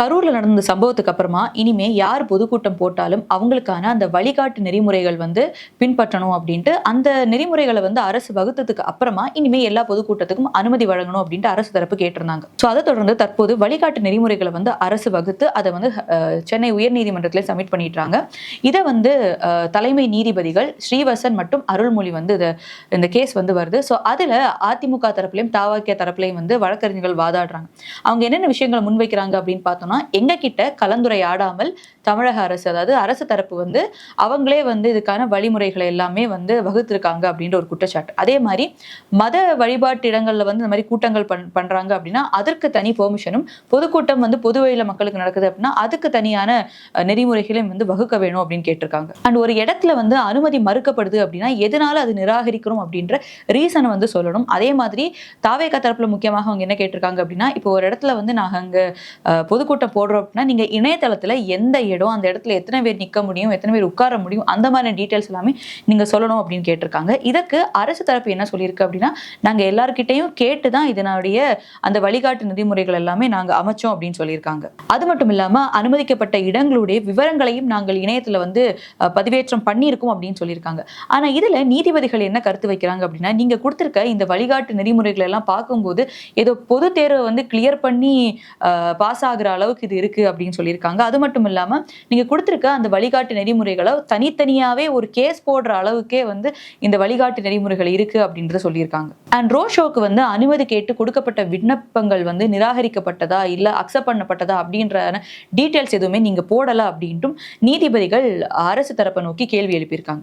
கரூரில் நடந்த சம்பவத்துக்கு அப்புறமா இனிமே யார் பொதுக்கூட்டம் போட்டாலும் அவங்களுக்கான அந்த வழிகாட்டு நெறிமுறைகள் வந்து பின்பற்றணும் அப்படின்ட்டு அந்த நெறிமுறைகளை வந்து அரசு வகுத்ததுக்கு அப்புறமா இனிமே எல்லா பொதுக்கூட்டத்துக்கும் அனுமதி வழங்கணும் அப்படின்ட்டு அரசு தரப்பு கேட்டிருந்தாங்க. ஸோ அதை தொடர்ந்து தற்போது வழிகாட்டு நெறிமுறைகளை வந்து அரசு வகுத்து அதை வந்து சென்னை உயர்நீதிமன்றத்தில் சப்மிட் பண்ணிட்டாங்க. இதை வந்து தலைமை நீதிபதிகள் ஸ்ரீவசன் மற்றும் அருள்மொழி வந்து இதை இந்த கேஸ் வந்து வருது. ஸோ அதில் அதிமுக தரப்புலையும் தாவாக்கிய தரப்புலையும் வந்து வழக்கறிஞர்கள் வாதாடுறாங்க. அவங்க என்னென்ன விஷயங்களை முன்வைக்கிறாங்க அப்படின்னு பார்த்தோம்னா எங்க கிட்ட கலந்துரையாடாமல் தமிழக அரசு அதாவது அரசு தரப்பு வந்து அவங்களே வந்து இதுக்கான வழிமுறைகளை எல்லாமே வந்து வகுத்திருக்காங்க அப்படின்ற ஒரு குற்றச்சாட்டு. அதே மாதிரி மத வழிபாட்டு இடங்கள்ல வந்து இந்த மாதிரி கூட்டங்கள் பண் பண்றாங்க அப்படின்னா அதற்கு தனி பெர்மிஷனும் பொதுக்கூட்டம் வந்து பொது மக்களுக்கு நடக்குது அப்படின்னா அதுக்கு தனியான நெறிமுறைகளையும் வந்து வகுக்க வேணும் அப்படின்னு கேட்டிருக்காங்க. அண்ட் ஒரு இடத்துல வந்து அனுமதி மறுக்கப்படுது அப்படின்னா எதனால அது நிராகரிக்கிறோம் அப்படின்ற ரீசனை வந்து சொல்லணும். அதே மாதிரி தாவேகா தரப்புல முக்கியமாக அவங்க என்ன கேட்டிருக்காங்க அப்படின்னா இப்போ ஒரு இடத்துல வந்து நாங்க அங்க பொதுக்கூட்டம் ஓட்டை போடுறோம் அப்படின்னா நீங்க இணையதளத்துல எந்த இடம் அந்த இடத்துல எத்தனை பேர் நிக்க முடியும் எத்தனை பேர் உட்கார முடியும் அந்த மாதிரி டீட்டெயில்ஸ் எல்லாமே நீங்க சொல்லணும் அப்படின்னு கேட்டிருக்காங்க. இதற்கு அரசு தரப்பு என்ன சொல்லியிருக்கு அப்படின்னா நாங்க எல்லாருக்கிட்டையும் கேட்டு தான் இதனுடைய அந்த வழிகாட்டு நெறிமுறைகள் எல்லாமே நாங்க அமைச்சோம் அப்படின்னு சொல்லியிருக்காங்க. அது மட்டும் இல்லாம அனுமதிக்கப்பட்ட இடங்களுடைய விவரங்களையும் நாங்கள் இணையத்துல வந்து பதிவேற்றம் பண்ணியிருக்கோம் அப்படின்னு சொல்லியிருக்காங்க. ஆனா இதுல நீதிபதிகள் என்ன கருத்து வைக்கிறாங்க அப்படின்னா நீங்க கொடுத்திருக்க இந்த வழிகாட்டு நெறிமுறைகள் எல்லாம் பார்க்கும்போது ஏதோ பொது தேர்வை வந்து கிளியர் பண்ணி பாஸ் ஆகிற அளவுக்கு இது இருக்கு அப்படின்னு சொல்லியிருக்காங்க. அது மட்டும் இல்லாம நீங்க கொடுத்துருக்க அந்த வழிகாட்டு நெறிமுறைகளை தனித்தனியாவே ஒரு கேஸ் போடுற அளவுக்கே வந்து இந்த வழிகாட்டு நெறிமுறைகள் இருக்கு அப்படின்றத சொல்லியிருக்காங்க. அண்ட் ரோஷோக்கு வந்து அனுமதி கேட்டு கொடுக்கப்பட்ட விண்ணப்பங்கள் வந்து நிராகரிக்கப்பட்டதா இல்ல அக்செப்ட் பண்ணப்பட்டதா அப்படின்ற டீட்டெயில்ஸ் எதுவுமே நீங்க போடல அப்படின்ட்டும் நீதிபதிகள் அரசு தரப்பை நோக்கி கேள்வி எழுப்பியிருக்காங்க.